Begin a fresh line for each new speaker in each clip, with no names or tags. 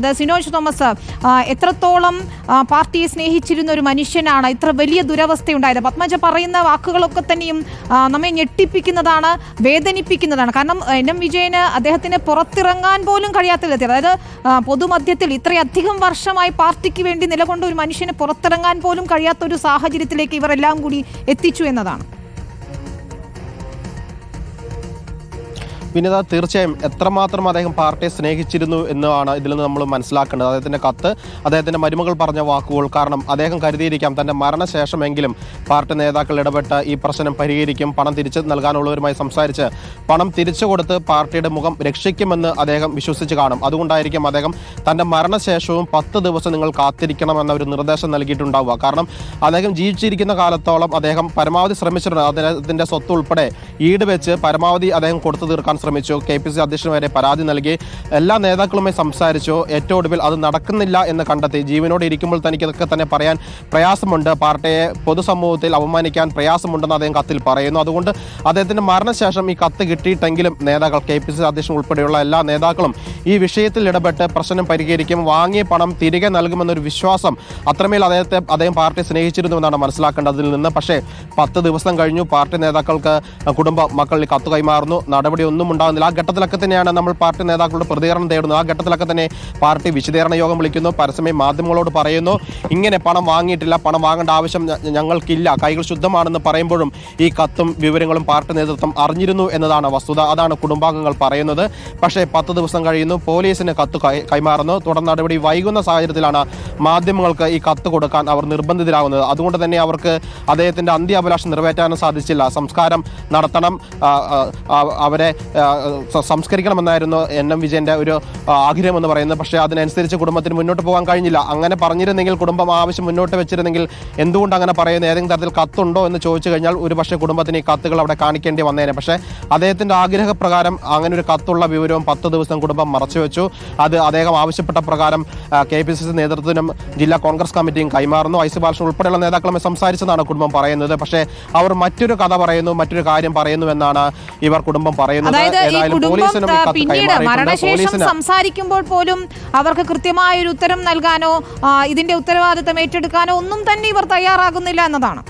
അത് സിനോജ് തോമസ് എത്രത്തോളം പാർട്ടിയെ സ്നേഹിച്ചിരുന്ന ഒരു മനുഷ്യനാണ് ഇത്ര വലിയ ദുരവസ്ഥയുണ്ടായത്. പത്മജ പറയുന്ന വാക്കുകളൊക്കെ തന്നെയും നമ്മെ ഞെട്ടിപ്പിക്കുന്നതാണ് വേദനിപ്പിക്കുന്നതാണ്. കാരണം എൻ എം വിജയന് അദ്ദേഹത്തിന് പുറത്തിറങ്ങാൻ പോലും കഴിയാത്ത വിധത്തിൽ അതായത് പൊതുമധ്യത്തിൽ ഇത്രയധികം വർഷമായി പാർട്ടിക്ക് വേണ്ടി നിലകൊണ്ട ഒരു മനുഷ്യന് പുറത്തിറങ്ങാൻ പോലും കഴിയാത്ത ഒരു സാഹചര്യത്തിലേക്ക് ഇവരെല്ലാം കൂടി എത്തിച്ചു എന്നതാണ്.
വിനിത തീർച്ചയായും എത്രമാത്രം അദ്ദേഹം പാർട്ടിയെ സ്നേഹിച്ചിരുന്നു എന്നാണ് ഇതിൽ നിന്ന് നമ്മൾ മനസ്സിലാക്കേണ്ടത്. അദ്ദേഹത്തിന്റെ കത്ത് അദ്ദേഹത്തിന്റെ മരുമകൾ പറഞ്ഞ വാക്കുകൾ കാരണം അദ്ദേഹം കരുതിയിരിക്കാം തന്റെ മരണശേഷമെങ്കിലും പാർട്ടി നേതാക്കൾ ഇടപെട്ട് ഈ പ്രശ്നം പരിഹരിക്കും പണം തിരിച്ചു നൽകാനുള്ളവരുമായി സംസാരിച്ച് പണം തിരിച്ചു കൊടുത്ത് പാർട്ടിയുടെ മുഖം രക്ഷിക്കുമെന്ന് അദ്ദേഹം വിശ്വസിച്ച് കാണും. അതുകൊണ്ടായിരിക്കും അദ്ദേഹം തന്റെ മരണശേഷവും പത്ത് ദിവസം നിങ്ങൾ കാത്തിരിക്കണമെന്ന ഒരു നിർദ്ദേശം നൽകിയിട്ടുണ്ടാവുക. കാരണം അദ്ദേഹം ജീവിച്ചിരിക്കുന്ന കാലത്തോളം അദ്ദേഹം പരമാവധി ശ്രമിച്ചിട്ടുണ്ട്. അദ്ദേഹത്തിന്റെ സ്വത്ത് ഉൾപ്പെടെ ഈട് വെച്ച് പരമാവധി അദ്ദേഹം കൊടുത്തു തീർക്കാൻ ശ്രമിച്ചു. കെ പി സി അധ്യക്ഷൻ വരെ പരാതി നൽകി. എല്ലാ നേതാക്കളുമായി സംസാരിച്ചു. ഏറ്റവും ഒടുവിൽ അത് നടക്കുന്നില്ല എന്ന് കണ്ടെത്തി. ജീവനോട് ഇരിക്കുമ്പോൾ തനിക്ക് ഇതൊക്കെ തന്നെ പറയാൻ പ്രയാസമുണ്ട്. പാർട്ടിയെ പൊതുസമൂഹത്തിൽ അവമാനിക്കാൻ പ്രയാസമുണ്ടെന്ന് അദ്ദേഹം കത്തിൽ പറയുന്നു. അതുകൊണ്ട് അദ്ദേഹത്തിന്റെ മരണശേഷം ഈ കത്ത് കിട്ടിയിട്ടെങ്കിലും നേതാക്കൾ കെ പി സി അധ്യക്ഷൻ ഉൾപ്പെടെയുള്ള എല്ലാ നേതാക്കളും ഈ വിഷയത്തിൽ ഇടപെട്ട് പ്രശ്നം പരിഹരിക്കും വാങ്ങിയ പണം തിരികെ നൽകുമെന്നൊരു വിശ്വാസം അത്രമേൽ അദ്ദേഹത്തെ അദ്ദേഹം പാർട്ടി സ്നേഹിച്ചിരുന്നുവെന്നാണ് മനസ്സിലാക്കേണ്ടത് അതിൽ നിന്ന്. പക്ഷേ പത്ത് ദിവസം കഴിഞ്ഞു പാർട്ടി നേതാക്കൾക്ക് കുടുംബ മക്കളിൽ കത്ത് കൈമാറുന്നു നടപടി ഒന്നും ഉണ്ടാകുന്നില്ല. ആ ഘട്ടത്തിലൊക്കെ തന്നെയാണ് നമ്മൾ പാർട്ടി നേതാക്കളുടെ പ്രതികരണം തേടുന്നത്. ആ ഘട്ടത്തിലൊക്കെ തന്നെ പാർട്ടി വിശദീകരണ യോഗം വിളിക്കുന്നു. പരസ്യമായി മാധ്യമങ്ങളോട് പറയുന്നു ഇങ്ങനെ പണം വാങ്ങിയിട്ടില്ല പണം വാങ്ങേണ്ട ആവശ്യം ഞങ്ങൾക്കില്ല. കൈകൾ ശുദ്ധമാണെന്ന് പറയുമ്പോഴും ഈ കത്തും വിവരങ്ങളും പാർട്ടി നേതൃത്വം അറിഞ്ഞിരുന്നു എന്നതാണ് വസ്തുത. അതാണ് കുടുംബാംഗങ്ങൾ പറയുന്നത്. പക്ഷേ പത്ത് ദിവസം കഴിയുന്നു പോലീസിന് കത്ത് കൈമാറുന്നു. തുടർ നടപടി വൈകുന്ന സാഹചര്യത്തിലാണ് മാധ്യമങ്ങൾക്ക് ഈ കത്ത് കൊടുക്കാൻ അവർ നിർബന്ധിതരാകുന്നത്. അതുകൊണ്ട് തന്നെ അവർക്ക് അദ്ദേഹത്തിന്റെ അന്ത്യാഭിലാഷം നിറവേറ്റാനും സാധിച്ചില്ല. സംസ്കാരം നടത്തണം. അവരെ സംസ്കരിക്കണമെന്നായിരുന്നു എൻ എം വിജയന്റെ ഒരു ആഗ്രഹം എന്ന് പറയുന്നത്. പക്ഷേ അതിനനുസരിച്ച് കുടുംബത്തിന് മുന്നോട്ട് പോകാൻ കഴിഞ്ഞില്ല. അങ്ങനെ പറഞ്ഞിരുന്നെങ്കിൽ കുടുംബം ആവശ്യം മുന്നോട്ട് വെച്ചിരുന്നെങ്കിൽ എന്തുകൊണ്ട് അങ്ങനെ പറയുന്നു ഏതെങ്കിലും തരത്തിൽ കത്തുണ്ടോ എന്ന് ചോദിച്ചു കഴിഞ്ഞാൽ ഒരു പക്ഷേ കുടുംബത്തിന് ഈ കത്തുകൾ അവിടെ കാണിക്കേണ്ടി വന്നേനെ. പക്ഷേ അദ്ദേഹത്തിന്റെ ആഗ്രഹപ്രകാരം അങ്ങനെ ഒരു കത്തുള്ള വിവരവും പത്ത് ദിവസം കുടുംബം മറച്ചുവെച്ചു അത് അദ്ദേഹം ആവശ്യപ്പെട്ട പ്രകാരം കെ പി സി സി നേതൃത്വത്തിനും ജില്ലാ കോൺഗ്രസ് കമ്മിറ്റിയും കൈമാറുന്നു. ഐ സി ബാലകൃഷ്ണൻ ഉൾപ്പെടെയുള്ള നേതാക്കളുമായി സംസാരിച്ചതാണ് കുടുംബം പറയുന്നത്. പക്ഷേ അവർ മറ്റൊരു കഥ പറയുന്നു മറ്റൊരു കാര്യം പറയുന്നു എന്നാണ് ഇവർ കുടുംബം പറയുന്നത്. പോലീസിനും
പിന്നീട് മരണശേഷം സംസാരിക്കുമ്പോൾ പോലും അവർക്ക് കൃത്യമായ ഒരു ഉത്തരം നൽകാനോ ഇതിന്റെ ഉത്തരവാദിത്തം ഏറ്റെടുക്കാനോ ഒന്നും തന്നെ ഇവർ തയ്യാറാകുന്നില്ല എന്നതാണ്.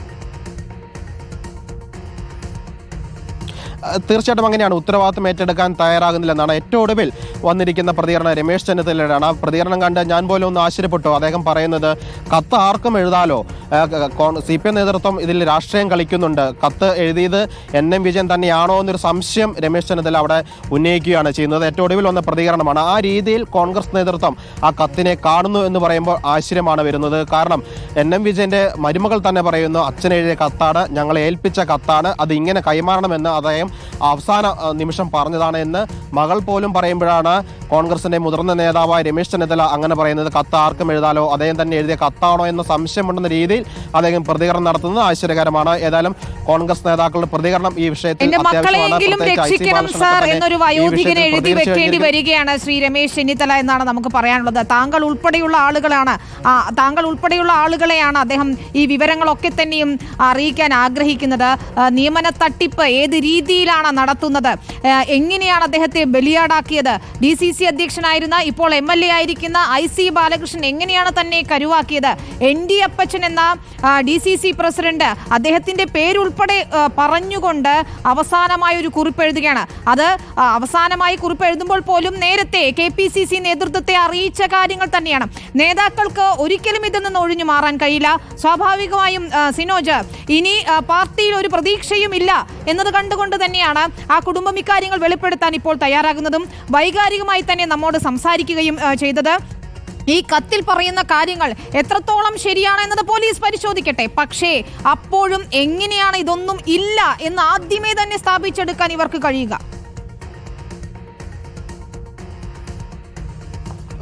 തീർച്ചയായിട്ടും അങ്ങനെയാണ്. ഉത്തരവാദിത്തം ഏറ്റെടുക്കാൻ തയ്യാറാകുന്നില്ല എന്നാണ് ഏറ്റവും ഒടുവിൽ വന്നിരിക്കുന്ന പ്രതികരണം. രമേശ് ചെന്നിത്തലയുടെയാണ്. ആ പ്രതികരണം കണ്ട് ഞാൻ പോലും ഒന്ന് ആശ്ചര്യപ്പെട്ടു. അദ്ദേഹം പറയുന്നത് കത്ത് ആർക്കും എഴുതാലോ? സി പി എം നേതൃത്വം ഇതിൽ രാഷ്ട്രീയം കളിക്കുന്നുണ്ട്. കത്ത് എഴുതിയത് എൻ എം വിജയൻ തന്നെയാണോ എന്നൊരു സംശയം രമേശ് ചെന്നിത്തല അവിടെ ഉന്നയിക്കുകയാണ് ചെയ്യുന്നത്. ഏറ്റവും ഒടുവിൽ വന്ന പ്രതികരണമാണ്. ആ രീതിയിൽ കോൺഗ്രസ് നേതൃത്വം ആ കത്തിനെ കാണുന്നു എന്ന് പറയുമ്പോൾ ആശ്ചര്യമാണ് വരുന്നത്. കാരണം എൻ എം വിജയന്റെ മരുമകൾ തന്നെ പറയുന്നു അച്ഛൻ എഴുതിയ കത്താണ് ഞങ്ങളെ ഏൽപ്പിച്ച കത്താണ് അത് ഇങ്ങനെ കൈമാറണമെന്ന് അദ്ദേഹം അവസാന നിമിഷം പറഞ്ഞതാണ് എന്ന് മകൾ പോലും പറയുമ്പോഴാണ് കോൺഗ്രസിന്റെ മുതിർന്ന നേതാവായ രമേശ് ചെന്നിത്തല അങ്ങനെ പറയുന്നത്. കത്ത് ആർക്കും എഴുതാലോ അദ്ദേഹം തന്നെ എഴുതിയ കത്താണോ എന്ന സംശയമുണ്ടെന്ന രീതിയിൽ അദ്ദേഹം പ്രതികരണം നടത്തുന്നത് ആശ്ചര്യകരമാണ്. ഏതായാലും കോൺഗ്രസ് നേതാക്കളുടെ പ്രതികരണം ഈ വിഷയത്തിൽ
എന്നൊരു വയോധികനെ എഴുതി വെക്കേണ്ടി വരികയാണ് ശ്രീ രമേശ് ചെന്നിത്തല എന്നാണ് നമുക്ക് പറയാനുള്ളത്. താങ്കൾ ഉൾപ്പെടെയുള്ള ആളുകളാണ് താങ്കൾ ഉൾപ്പെടെയുള്ള ആളുകളെയാണ് അദ്ദേഹം ഈ വിവരങ്ങളൊക്കെ തന്നെയും അറിയിക്കാൻ ആഗ്രഹിക്കുന്നത്. നിയമന തട്ടിപ്പ് ഏത് രീതിയിലാണ് നടത്തുന്നത്? എങ്ങനെയാണ് അദ്ദേഹത്തെ ബലിയാടാക്കിയത്? ഡി സി സി അധ്യക്ഷനായിരുന്ന ഇപ്പോൾ എം എൽ എ ആയിരിക്കുന്ന ഐ സി ബാലകൃഷ്ണൻ എങ്ങനെയാണ് തന്നെ കരുവാക്കിയത്? എൻ ഡി അപ്പച്ചൻ എന്ന ഡി സി സി പ്രസിഡന്റ് അദ്ദേഹത്തിന്റെ പേരുൾപ്പെടെ പറഞ്ഞുകൊണ്ട് അവസാനമായ ഒരു കുറിപ്പ് എഴുതുകയാണ്. അത് അവസാനമായി കുറിപ്പ് എഴുതുമ്പോൾ പോലും നേരത്തെ കെ പി സി സി നേതൃത്വത്തെ അറിയിച്ച കാര്യങ്ങൾ തന്നെയാണ്. നേതാക്കൾക്ക് ഒരിക്കലും ഇതിൽ നിന്ന് ഒഴിഞ്ഞു മാറാൻ കഴിയില്ല. സ്വാഭാവികമായും സിനോജ് ഇനി പാർട്ടിയിൽ ഒരു പ്രതീക്ഷയും ഇല്ല എന്നത് കണ്ടുകൊണ്ട് തന്നെയാണ് ആ കുടുംബം ഇക്കാര്യങ്ങൾ വെളിപ്പെടുത്താൻ ഇപ്പോൾ തയ്യാറാകുന്നതും വൈകാരികമായി തന്നെ നമ്മോട് സംസാരിക്കുകയും ചെയ്തത്. ഈ കത്തിൽ പറയുന്ന കാര്യങ്ങൾ എത്രത്തോളം ശരിയാണെന്നത് പോലീസ് പരിശോധിക്കട്ടെ. പക്ഷേ അപ്പോഴും എങ്ങനെയാണ് ഇതൊന്നും ഇല്ല എന്ന് ആദ്യമേ തന്നെ സ്ഥാപിച്ചെടുക്കാൻ ഇവർക്ക് കഴിയുക.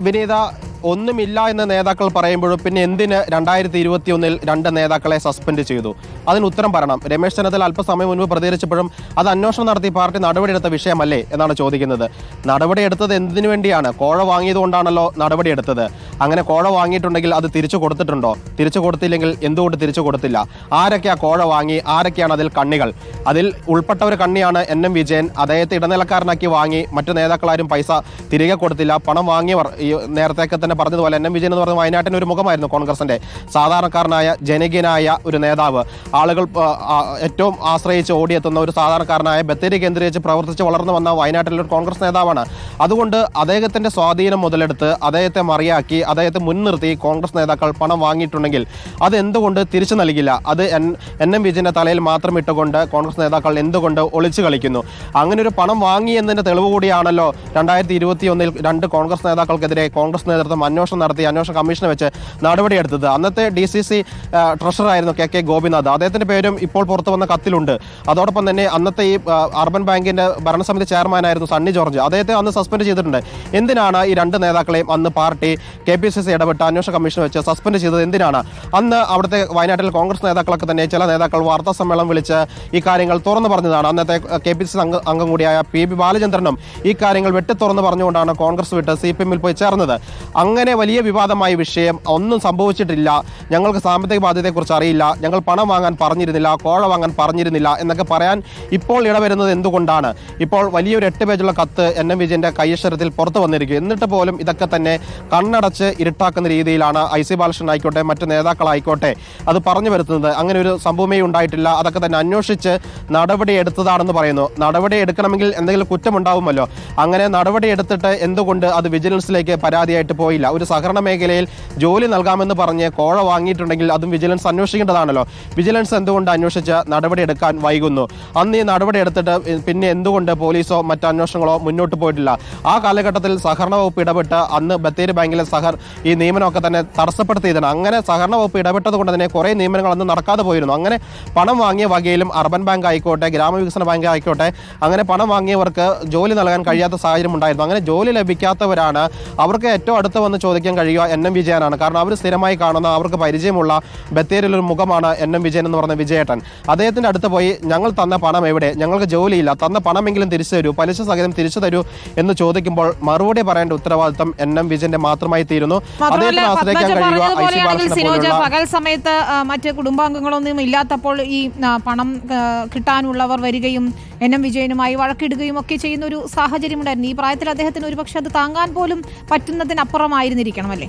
വിനീത ഒന്നുമില്ല എന്ന് നേതാക്കൾ പറയുമ്പോഴും പിന്നെ എന്തിന് രണ്ടായിരത്തി ഇരുപത്തി ഒന്നിൽ രണ്ട് നേതാക്കളെ സസ്പെൻഡ് ചെയ്തു? അതിന് ഉത്തരം പറയണം. രമേശ് ചെന്നിത്തല അല്പസമയം മുൻപ് പ്രതികരിച്ചപ്പോഴും അത് അന്വേഷണം നടത്തി പാർട്ടി നടപടിയെടുത്ത വിഷയമല്ലേ എന്നാണ് ചോദിക്കുന്നത്. നടപടിയെടുത്തത് എന്തിനു വേണ്ടിയാണ്? കോഴ വാങ്ങിയതുകൊണ്ടാണല്ലോ നടപടിയെടുത്തത്. അങ്ങനെ കോഴ വാങ്ങിയിട്ടുണ്ടെങ്കിൽ അത് തിരിച്ചു കൊടുത്തിട്ടുണ്ടോ? തിരിച്ചു കൊടുത്തില്ലെങ്കിൽ എന്തുകൊണ്ട് തിരിച്ചു കൊടുത്തില്ല? ആരൊക്കെ ആ കോഴ വാങ്ങി? ആരൊക്കെയാണ് അതിൽ കണ്ണികൾ? അതിൽ ഉൾപ്പെട്ട ഒരു കണ്ണിയാണ് എൻ എം വിജയൻ. അദ്ദേഹത്തെ ഇടനിലക്കാരനാക്കി വാങ്ങി മറ്റു നേതാക്കളാരും പൈസ തിരികെ കൊടുത്തില്ല. പണം വാങ്ങിയവർ ഈ നേരത്തെയൊക്കെ തന്നെ പറഞ്ഞതുപോലെ എൻ എം വിജയൻ എന്ന് പറഞ്ഞ വയനാട്ടിന് ഒരു മുഖമായിരുന്നു കോൺഗ്രസിന്റെ സാധാരണക്കാരനായ ജനകീയനായ ഒരു നേതാവ്. ആളുകൾ ഏറ്റവും ആശ്രയിച്ച് ഓടിയെത്തുന്ന ഒരു സാധാരണക്കാരനായ ബത്തേരി കേന്ദ്രീകരിച്ച് പ്രവർത്തിച്ച് വളർന്നു വന്ന വയനാട്ടിലെ ഒരു കോൺഗ്രസ് നേതാവാണ്. അതുകൊണ്ട് അദ്ദേഹത്തിന്റെ സ്വാധീനം മുതലെടുത്ത് അദ്ദേഹത്തെ മറിയാക്കി അദ്ദേഹത്തെ മുൻനിർത്തി കോൺഗ്രസ് നേതാക്കൾ പണം വാങ്ങിയിട്ടുണ്ടെങ്കിൽ അത് എന്തുകൊണ്ട് തിരിച്ചു നൽകില്ല? അത് എൻ എൻ എം വിജയന്റെ തലയിൽ മാത്രം ഇട്ടുകൊണ്ട് കോൺഗ്രസ് നേതാക്കൾ എന്തുകൊണ്ട് ഒളിച്ചു കളിക്കുന്നു? അങ്ങനെ ഒരു പണം വാങ്ങി എന്നതിന്റെ തെളിവ് കൂടിയാണല്ലോ രണ്ടായിരത്തി ഇരുപത്തി ഒന്നിൽ രണ്ട് കോൺഗ്രസ് നേതാക്കൾക്കെതിരെ കോൺഗ്രസ് നേതൃത്വം അന്വേഷണം നടത്തി അന്വേഷണ കമ്മീഷനെ വെച്ച് നടപടിയെടുത്തത്. അന്നത്തെ ഡി സി സി ട്രഷറായിരുന്നു കെ കെ ഗോപിനാഥ്. അദ്ദേഹത്തിന്റെ പേരും ഇപ്പോൾ പുറത്തു വന്ന കത്തിലുണ്ട്. അതോടൊപ്പം തന്നെ അന്നത്തെ ഈ അർബൻ ബാങ്കിന്റെ ഭരണസമിതി ചെയർമാനായിരുന്നു സണ്ണി ജോർജ്. അദ്ദേഹത്തെ അന്ന് സസ്പെൻഡ് ചെയ്തിട്ടുണ്ട്. എന്തിനാണ് ഈ രണ്ട് നേതാക്കളെയും അന്ന് party K P C C ഇടപെട്ട് അന്വേഷണ കമ്മീഷൻ വെച്ച് സസ്പെൻഡ് ചെയ്തത്? എന്തിനാണ്? അന്ന് അവിടുത്തെ വയനാട്ടിൽ കോൺഗ്രസ് നേതാക്കളൊക്കെ തന്നെ ചില നേതാക്കൾ വാർത്താ സമ്മേളനം വിളിച്ച് ഈ കാര്യങ്ങൾ തുറന്നു പറഞ്ഞതാണ്. അന്നത്തെ കെ പി സി അംഗം കൂടിയായ പി ബി ബാലചന്ദ്രനും ഈ കാര്യങ്ങൾ വെട്ടി തുറന്നു പറഞ്ഞുകൊണ്ടാണ് കോൺഗ്രസ് വിട്ട് സി പി എമ്മിൽ പോയി ചേർന്നത്. അങ്ങനെ വലിയ വിവാദമായ വിഷയം ഒന്നും സംഭവിച്ചിട്ടില്ല. ഞങ്ങൾക്ക് സാമ്പത്തിക ബാധ്യതയെക്കുറിച്ച് അറിയില്ല. ഞങ്ങൾ പണം വാങ്ങാൻ പറഞ്ഞിരുന്നില്ല കോഴ വാങ്ങാൻ പറഞ്ഞിരുന്നില്ല എന്നൊക്കെ പറയാൻ ഇപ്പോൾ ഇടവരുന്നത് എന്തുകൊണ്ടാണ്? ഇപ്പോൾ വലിയൊരു എട്ട് പേജുള്ള കത്ത് എൻ എം വിജയന്റെ കൈയക്ഷരത്തിൽ പുറത്തു വന്നിരിക്കും. എന്നിട്ട് പോലും ഇതൊക്കെ തന്നെ കണ്ണടച്ച് ഇരുട്ടാക്കുന്ന രീതിയിലാണ് ഐ സി ബാലകൃഷ്ണൻ ആയിക്കോട്ടെ മറ്റ് നേതാക്കളായിക്കോട്ടെ അത് പറഞ്ഞു വരുത്തുന്നത്. അങ്ങനെ ഒരു സംഭവമേ ഉണ്ടായിട്ടില്ല. അതൊക്കെ തന്നെ അന്വേഷിച്ച് നടപടി എടുത്തതാണെന്ന് പറയുന്നു. നടപടി എടുക്കണമെങ്കിൽ എന്തെങ്കിലും കുറ്റമുണ്ടാവുമല്ലോ. അങ്ങനെ നടപടി എടുത്തിട്ട് എന്തുകൊണ്ട് അത് വിജിലൻസിലേക്ക് പരാതിയായിട്ട് പോയില്ല? ഒരു സഹകരണ മേഖലയിൽ ജോലി നൽകാമെന്ന് പറഞ്ഞ് കോഴ വാങ്ങിയിട്ടുണ്ടെങ്കിൽ അതും വിജിലൻസ് അന്വേഷിക്കേണ്ടതാണല്ലോ. വിജിലൻസ് എന്തുകൊണ്ട് അന്വേഷിച്ച് നടപടി എടുക്കാൻ വൈകുന്നു? അന്ന് ഈ നടപടി എടുത്തിട്ട് പിന്നെ എന്തുകൊണ്ട് പോലീസോ മറ്റു അന്വേഷണങ്ങളോ മുന്നോട്ട് പോയിട്ടില്ല? ആ കാലഘട്ടത്തിൽ സഹകരണ വകുപ്പ് ഇടപെട്ട് അന്ന് ബത്തേരി ബാങ്കിലെ സഹർ ഈ നിയമനമൊക്കെ തന്നെ തടസ്സപ്പെടുത്തിയതാണ്. അങ്ങനെ സഹകരണ വകുപ്പ് ഇടപെട്ടത് കൊണ്ട് തന്നെ കുറേ നിയമനങ്ങൾ അന്ന് നടക്കാതെ പോയിരുന്നു. അങ്ങനെ പണം വാങ്ങിയ വകയിലും അർബൻ ബാങ്ക് ആയിക്കോട്ടെ ഗ്രാമവികസന ബാങ്ക് ആയിക്കോട്ടെ അങ്ങനെ പണം വാങ്ങിയവർക്ക് ജോലി നൽകാൻ കഴിയാത്ത സാഹചര്യം ഉണ്ടായിരുന്നു. അങ്ങനെ ജോലി ലഭിക്കാത്തവരാണ് അവർക്ക് ഏറ്റവും അടുത്ത് വന്ന് ചോദിക്കാൻ കഴിയുക എൻ എം വിജയനാണ്. കാരണം അവർ സ്ഥിരമായി കാണുന്ന അവർക്ക് പരിചയമുള്ള ബത്തേരിയിലൊരു മുഖമാണ് എൻ എം വിജയൻ എന്ന് പറഞ്ഞ വിജയേട്ടൻ. അദ്ദേഹത്തിന്റെ അടുത്ത് പോയി ഞങ്ങൾ തന്ന പണം എവിടെ? ഞങ്ങൾക്ക് ജോലിയില്ല. തന്ന പണമെങ്കിലും തിരിച്ചു തരൂ. പലിശ സഹിതം തിരിച്ചു തരൂ എന്ന് ചോദിക്കുമ്പോൾ മറുപടി പറയേണ്ട ഉത്തരവാദിത്തം എൻ. എം. വിജയന്റെ മാത്രമായി തീരുന്നു. അദ്ദേഹത്തിന് ആശ്രയിക്കാൻ കഴിയുക ഐ സി
പകൽ സമയത്ത് മറ്റ് കുടുംബാംഗങ്ങളൊന്നും ഇല്ലാത്തപ്പോൾ ഈ പണം കിട്ടാനുള്ളവർ വരികയും എൻ. എം. വിജയനുമായി വഴക്കിടുകയും ഒക്കെ ചെയ്യുന്ന ഒരു സാഹചര്യം ഉണ്ടായിരുന്നു ഈ പ്രായത്തിൽ അദ്ദേഹത്തിന് ഒരുപക്ഷെ അത് താങ്ങാൻ പോലും പറ്റുന്നതിനപ്പുറമായിരുന്നിരിക്കണം അല്ലേ?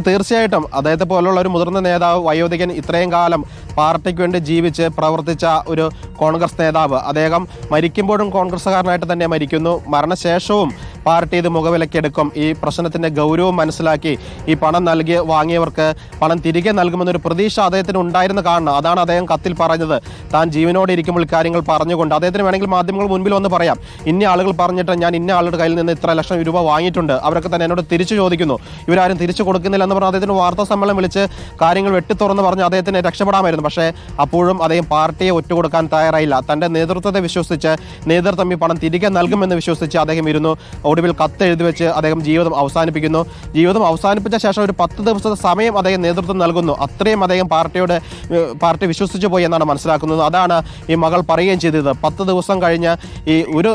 തീർച്ചയായിട്ടും. അദ്ദേഹത്തെ പോലുള്ള ഒരു മുതിർന്ന നേതാവ് വയോധികൻ ഇത്രയും കാലം പാർട്ടിക്ക് വേണ്ടി ജീവിച്ച് പ്രവർത്തിച്ച ഒരു കോൺഗ്രസ് നേതാവ്. അദ്ദേഹം മരിക്കുമ്പോഴും കോൺഗ്രസ്സുകാരനായിട്ട് തന്നെ മരിക്കുന്നു. മരണശേഷവും പാർട്ടി ഇത് മുഖവിലക്കെടുക്കും. ഈ പ്രശ്നത്തിന്റെ ഗൗരവം മനസ്സിലാക്കി ഈ പണം നൽകി വാങ്ങിയവർക്ക് പണം തിരികെ നൽകുമെന്നൊരു പ്രതീക്ഷ അദ്ദേഹത്തിന് ഉണ്ടായിരുന്നു കാണണം. അതാണ് അദ്ദേഹം കത്തിൽ പറഞ്ഞത്. താൻ ജീവനോടെ ഇരിക്കുമ്പോൾ കാര്യങ്ങൾ പറഞ്ഞുകൊണ്ട് അദ്ദേഹത്തിന് വേണമെങ്കിൽ മാധ്യമങ്ങൾ മുൻപിൽ വന്ന് പറയാം. ഇന്ന ആളുകൾ പറഞ്ഞിട്ട് ഞാൻ ഇന്ന ആളുടെ കയ്യിൽ നിന്ന് ഇത്ര ലക്ഷം രൂപ വാങ്ങിയിട്ടുണ്ട്. അവരൊക്കെ തന്നെ എന്നോട് തിരിച്ചു ചോദിക്കുന്നു. ഇവരാരും തിരിച്ചു കൊടുക്കുന്നില്ല എന്ന് പറഞ്ഞ് അദ്ദേഹത്തിന് വാർത്താ സമ്മേളനം വിളിച്ച് കാര്യങ്ങൾ വെട്ടിത്തുറന്ന് പറഞ്ഞ് അദ്ദേഹത്തിന് രക്ഷപ്പെടാമായിരുന്നു. പക്ഷേ അപ്പോഴും അദ്ദേഹം പാർട്ടിയെ ഒറ്റുകൊടുക്കാൻ തയ്യാറായില്ല. തന്റെ നേതൃത്വത്തെ വിശ്വസിച്ച് നേതൃത്വം ഈ പണം തിരികെ നൽകുമെന്ന് വിശ്വസിച്ച് അദ്ദേഹം ഇരുന്നു. ഒടുവിൽ കത്തെഴുതി വെച്ച് അദ്ദേഹം ജീവിതം അവസാനിപ്പിക്കുന്നു. ജീവിതം അവസാനിപ്പിച്ച ശേഷം ഒരു പത്ത് ദിവസത്തെ സമയം അദ്ദേഹം നേതൃത്വം നൽകുന്നു. അത്രയും അദ്ദേഹം പാർട്ടിയോട് പാർട്ടി വിശ്വസിച്ചു പോയി എന്നാണ് മനസ്സിലാക്കുന്നത്. അതാണ് ഈ മകൾ പറയുകയും ചെയ്തത്. പത്ത് ദിവസം കഴിഞ്ഞ് ഈ ഒരു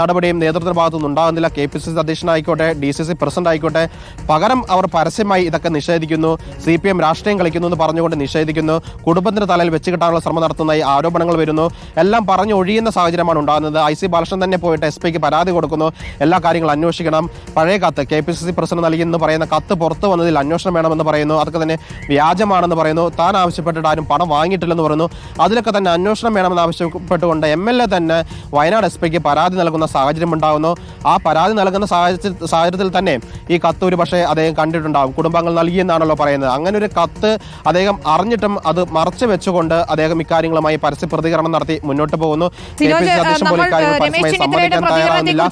നടപടിയും നേതൃത്വ ഭാഗത്തുനിന്ന് ഉണ്ടാകുന്നില്ല. കെ പി സി സി അധ്യക്ഷനായിക്കോട്ടെ ഡി സി സി പ്രസിഡന്റ് ആയിക്കോട്ടെ പകരം അവർ പരസ്യമായി ഇതൊക്കെ നിഷേധിക്കുന്നു. സി പി എം രാഷ്ട്രീയം കളിക്കുന്നു എന്ന് പറഞ്ഞുകൊണ്ട് നിഷേധിക്കുന്നു. കുടുംബത്തിന്റെ തലയിൽ വെച്ച് കിട്ടാനുള്ള ശ്രമം നടത്തുന്ന ആരോപണങ്ങൾ വരുന്നു. എല്ലാം പറഞ്ഞു ഒഴിയുന്ന സാഹചര്യമാണ് ഉണ്ടാകുന്നത്. ഐ സി ബാലകൃഷ്ണൻ തന്നെ പോയിട്ട് എസ് പിക്ക് പരാതി കൊടുക്കുന്നു. എല്ലാ കാര്യങ്ങളും അന്വേഷിക്കണം. പഴയ കത്ത് K P C C president നൽകിയെന്ന് പറയുന്ന കത്ത് പുറത്തു വന്നതിൽ അന്വേഷണം വേണമെന്ന് പറയുന്നു. അതൊക്കെ തന്നെ വ്യാജമാണെന്ന് പറയുന്നു. താൻ ആവശ്യപ്പെട്ടിട്ട് ആരും പണം വാങ്ങിയിട്ടില്ലെന്ന് പറയുന്നു. അതിലൊക്കെ തന്നെ അന്വേഷണം വേണമെന്ന് ആവശ്യപ്പെട്ടുകൊണ്ട് എം എൽ എ തന്നെ വയനാട് എസ് പിക്ക് പരാതി നൽകുന്ന സാഹചര്യം ഉണ്ടാകുന്നു ആ പരാതി നൽകുന്ന സാഹചര്യ സാഹചര്യത്തിൽ തന്നെ ഈ കത്ത് ഒരു പക്ഷേ അദ്ദേഹം കണ്ടിട്ടുണ്ടാകും കുടുംബങ്ങൾ നൽകിയെന്നാണല്ലോ പറയുന്നത്. അങ്ങനെ ഒരു കത്ത് അദ്ദേഹം അറിഞ്ഞിട്ടും അത് മറച്ചു വെച്ചുകൊണ്ട് അദ്ദേഹം ഇക്കാര്യങ്ങളുമായി പരസ്യ പ്രതികരണം നടത്തി മുന്നോട്ട് പോകുന്നു. സമ്മതിക്കാൻ തയ്യാറാകുന്നില്ല.